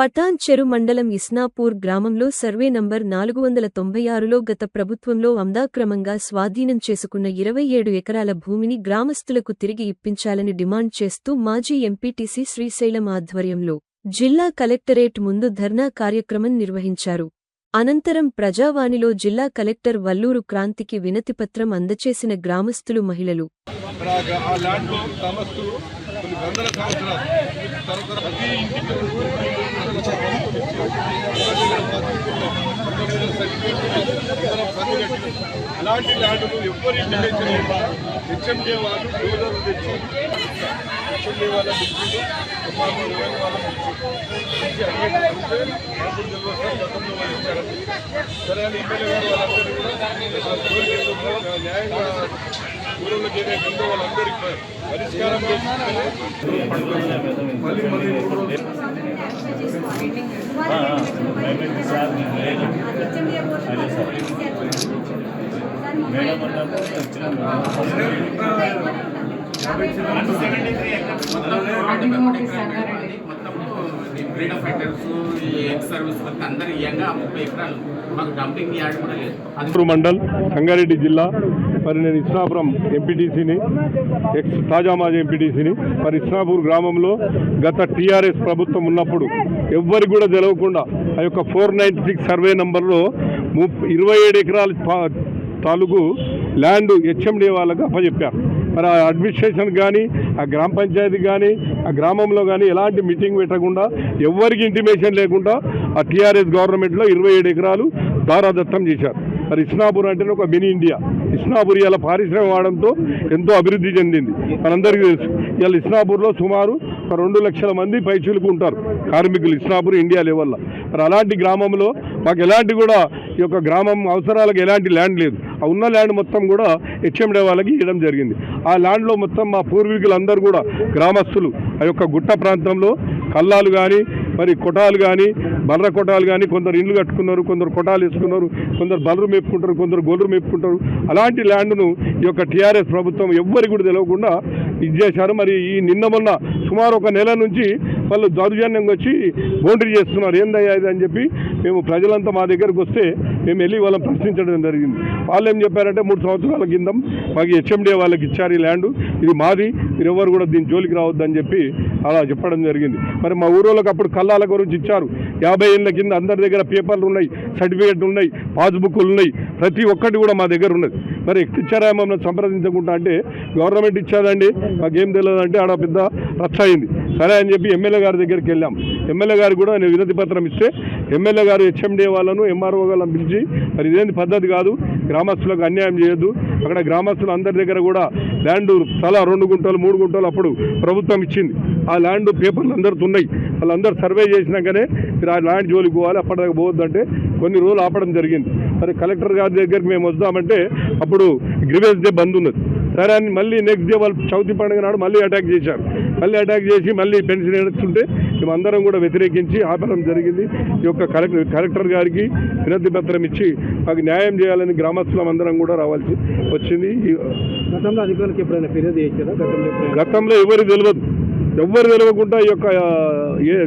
పఠాన్ చెరు మండలం ఇస్నాపూర్ గ్రామంలో సర్వే నంబర్ నాలుగు వందల తొంభై ఆరులో గత ప్రభుత్వంలో అందాక్రమంగా స్వాధీనం చేసుకున్న ఇరవై ఏడు ఎకరాల భూమిని గ్రామస్తులకు తిరిగి ఇప్పించాలని డిమాండ్ చేస్తూ మాజీ ఎంపీటీసీ శ్రీశైలం ఆధ్వర్యంలో జిల్లా కలెక్టరేట్ ముందు ధర్నా కార్యక్రమం నిర్వహించారు. అనంతరం ప్రజావాణిలో జిల్లా కలెక్టర్ వల్లూరు క్రాంతికి వినతిపత్రం అందచేసిన గ్రామస్తులు మహిళలు. కొన్ని వందల సంవత్సరాలు అలాంటి ల్యాండ్లు ఎవరి లేకుండా హెచ్ఎండే వాళ్ళు డోలర్లు తెచ్చి హెచ్ఎండే వాళ్ళ పిలిచిండు మాకు ఇరవై వాళ్ళ పిలిచి అడిగేటంటే నాకు తెలియదు గతంలో వాళ్ళు ఇచ్చారని సరే అని ఎమ్మెల్యే గారు వాళ్ళందరూ కూడా ఆ కోరిక ఏదో ఉందో న్యాయంగా ఊళ్ళో చేరే కింద వాళ్ళందరికీ పరిష్కారం చేస్తుంటే మళ్ళీ మళ్ళీ మూడు రోజులు బ్రీడ్ ఆఫ్ ఫైటర్స్ ఈ ఎక్స్ సర్వీస్ ముప్పై ఎకరాలు మాకు డంపింగ్ యార్డ్ కూడా లేదు మండల్ సంగారెడ్డి జిల్లా మరి నేను ఇస్నాపురం ఎంపీటీసీని ఎక్స్ తాజా మాజీ ఎంపీటీసీని మరి ఇస్నాపూర్ గ్రామంలో గత టీఆర్ఎస్ ప్రభుత్వం ఉన్నప్పుడు ఎవ్వరికి కూడా తెలవకుండా ఆ యొక్క ఫోర్ నైంటీ సిక్స్ సర్వే నంబర్లో ముప్ ఇరవై ఏడు ఎకరాలు పా- తాలూకు ల్యాండ్ హెచ్ఎండి వాళ్ళకు అప్పచెప్పారు. మరి ఆ అడ్మినిస్ట్రేషన్ కానీ ఆ గ్రామ పంచాయతీ కానీ ఆ గ్రామంలో కానీ ఎలాంటి మీటింగ్ పెట్టకుండా ఎవరికి ఇంటిమేషన్ లేకుండా ఆ టీఆర్ఎస్ గవర్నమెంట్లో ఇరవై ఏడు ఎకరాలు దారాదత్తం చేశారు. మరి ఇస్నాపూర్ అంటేనే ఒక మినీ ఇండియా. ఇస్నాపూర్ ఇలా పారిశ్రామిక వాడడంతో ఎంతో అభివృద్ధి చెందింది. మనందరికీ తెలుసు. ఇవాళ ఇస్నాపూర్లో సుమారు రెండు లక్షల మంది పైచులకు ఉంటారు కార్మికులు ఇస్లాపూర్ ఇండియా లెవెల్లో. మరి అలాంటి గ్రామంలో మాకు ఎలాంటి కూడా ఈ యొక్క గ్రామం అవసరాలకు ఎలాంటి ల్యాండ్ లేదు. ఆ ఉన్న ల్యాండ్ మొత్తం కూడా హెచ్ఎండే వాళ్ళకి ఇవ్వడం జరిగింది. ఆ ల్యాండ్లో మొత్తం మా పూర్వీకులందరూ కూడా గ్రామస్తులు. ఆ యొక్క గుట్ట ప్రాంతంలో కల్లాలు కానీ మరి కొటాలు కానీ బర్ర కొటాలు కానీ కొందరు ఇండ్లు కట్టుకున్నారు కొందరు కొటాలు వేసుకున్నారు కొందరు బర్రు మేపుకుంటారు కొందరు గొర్రెలు మేపుకుంటారు. అలాంటి ల్యాండ్ను ఈ యొక్క టీఆర్ఎస్ ప్రభుత్వం ఎవ్వరికి కూడా తెలియకుండా ఇది చేశారు. మరి ఈ నిన్న మొన్న సుమారు ఒక నెల నుంచి వాళ్ళు దౌర్జన్యంగా వచ్చి బౌండరీ చేస్తున్నారు. ఏందయ్యా ఇది అని చెప్పి మేము ప్రజలంతా మా దగ్గరకు వస్తే మేము వెళ్ళి వాళ్ళని ప్రశ్నించడం జరిగింది. వాళ్ళు ఏం చెప్పారంటే మూడు సంవత్సరాల కింద మాకు హెచ్ఎండే వాళ్ళకి ఇచ్చారు ఈ ల్యాండ్. ఇది మాది. మీరు ఎవరు కూడా దీని జోలికి రావద్దని చెప్పి అలా చెప్పడం జరిగింది. మరి మా ఊరోళ్ళకి అప్పుడు కల్లాల గురించి ఇచ్చారు. యాభై ఏళ్ళ కింద అందరి దగ్గర పేపర్లు ఉన్నాయి సర్టిఫికేట్లు ఉన్నాయి పాస్బుక్లు ఉన్నాయి. ప్రతి ఒక్కటి కూడా మా దగ్గర ఉన్నది. మరి ఎక్కడ ఇచ్చారా మమ్మల్ని సంప్రదించకుండా అంటే గవర్నమెంట్ ఇచ్చాదండి. మాకేం తెలియదు అంటే ఆడ పెద్ద రచ్చ అయింది సరే అని చెప్పి ఎమ్మెల్యే గారి దగ్గరికి వెళ్ళాం. ఎమ్మెల్యే గారు కూడా నేను వినతి పత్రం ఇస్తే ఎమ్మెల్యే గారు హెచ్ఎండి వాళ్ళను ఎంఆర్ఓ వాళ్ళని పిలిచి మరి ఇదేంటి పద్ధతి కాదు? గ్రామస్తులకు అన్యాయం చేయొద్దు. అక్కడ గ్రామస్తులు అందరి దగ్గర కూడా ల్యాండ్ చాలా రెండు గుంటలు మూడు గుంటలు అప్పుడు ప్రభుత్వం ఇచ్చింది. ఆ ల్యాండ్ పేపర్లు అందరితో ఉన్నాయి. వాళ్ళందరూ సర్వే చేసినాకనే మీరు ఆ ల్యాండ్ జోలికి పోవాలి అప్పటిదాకా పోవద్దంటే కొన్ని రోజులు ఆపడం జరిగింది. మరి కలెక్టర్ గారి దగ్గరికి మేము వస్తామంటే అప్పుడు గ్రివెన్స్ డే బంద్ ఉన్నది. సరే అని మళ్ళీ నెక్స్ట్ డే వాళ్ళు చవితి పండుగ నాడు మళ్ళీ అటాక్ చేశారు. మళ్ళీ అటాక్ చేసి మళ్ళీ పెన్షన్ ఎడుతుంటే మేమందరం కూడా వ్యతిరేకించి ఆపడం జరిగింది. ఈ యొక్క కలెక్టర్ కలెక్టర్ గారికి వినతి పత్రం ఇచ్చి మాకు న్యాయం చేయాలని గ్రామస్తులం అందరం కూడా రావాల్సి వచ్చింది. గతంలో అధికారులకు ఎప్పుడైనా ఫిర్యాదు చేశారా? గతంలో ఎవరు తెలియదు ఎవ్వరు తెలియకుండా ఈ యొక్క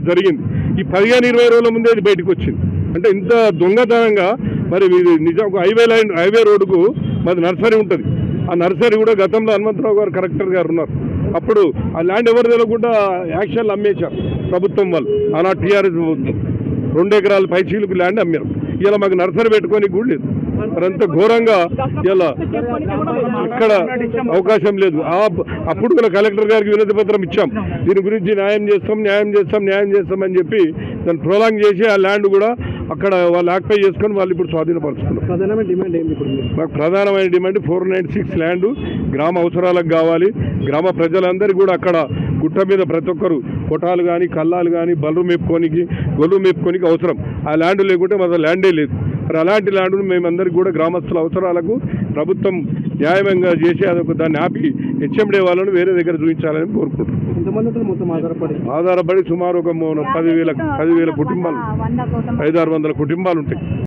జరిగింది. ఈ పదిహేను ఇరవై రోజుల ముందే బయటకు వచ్చింది. అంటే ఇంత దొంగతనంగా మరి ఇది నిజం ఒక హైవే లైన్ హైవే రోడ్డుకు మరి నర్సరీ ఉంటుంది. ఆ నర్సరీ కూడా గతంలో హనుమంతరావు గారు కలెక్టర్ గారు ఉన్నారు. అప్పుడు ఆ ల్యాండ్ ఎవరు తెలియకుండా యాక్షన్లు అమ్మేశారు ప్రభుత్వం వాళ్ళు. అలా టీఆర్ఎస్ ప్రభుత్వం. రెండు ఎకరాల పైచీలకు ల్యాండ్ అమ్మారు. ఇలా మాకు నర్సరీ పెట్టుకొని కూడా లేదు. మరంత అంత ఘోరంగా ఇలా ఇక్కడ అవకాశం లేదు. అప్పుడు కూడా కలెక్టర్ గారికి వినతి పత్రం ఇచ్చాం. దీని గురించి న్యాయం చేస్తాం న్యాయం చేస్తాం న్యాయం చేస్తాం అని చెప్పి దాన్ని ప్రొలాంగ్ చేసి ఆ ల్యాండ్ కూడా అక్కడ వాళ్ళు ఆక్యుపై చేసుకొని వాళ్ళు ఇప్పుడు స్వాధీనపరుచుకున్నారు. ప్రధానమైన డిమాండ్ ఇప్పుడు మాకు ప్రధానమైన demand four nine six land గ్రామ అవసరాలకు కావాలి. గ్రామ ప్రజలందరికీ కూడా అక్కడ గుట్ట మీద ప్రతి ఒక్కరు కొటాలు కానీ కల్లాలు కానీ బల్లు మేపుకోనికి గొల్లు మేపుకోనికి అవసరం. ఆ ల్యాండ్ లేకుంటే మన ల్యాండే లేదు. మరి అలాంటి ల్యాండ్ను మేమందరికీ కూడా గ్రామస్తుల అవసరాలకు ప్రభుత్వం న్యాయంగా చేసి అదొక దాన్ని ఆపి హెచ్ఎండే వాళ్ళను వేరే దగ్గర చూపించాలని కోరుకుంటున్నాం. ఆధారపడి? ఆధారపడి సుమారు ఒక మూడు- పదివేల పదివేల కుటుంబాలు. ఐదారు వందల కుటుంబాలు ఉంటాయి.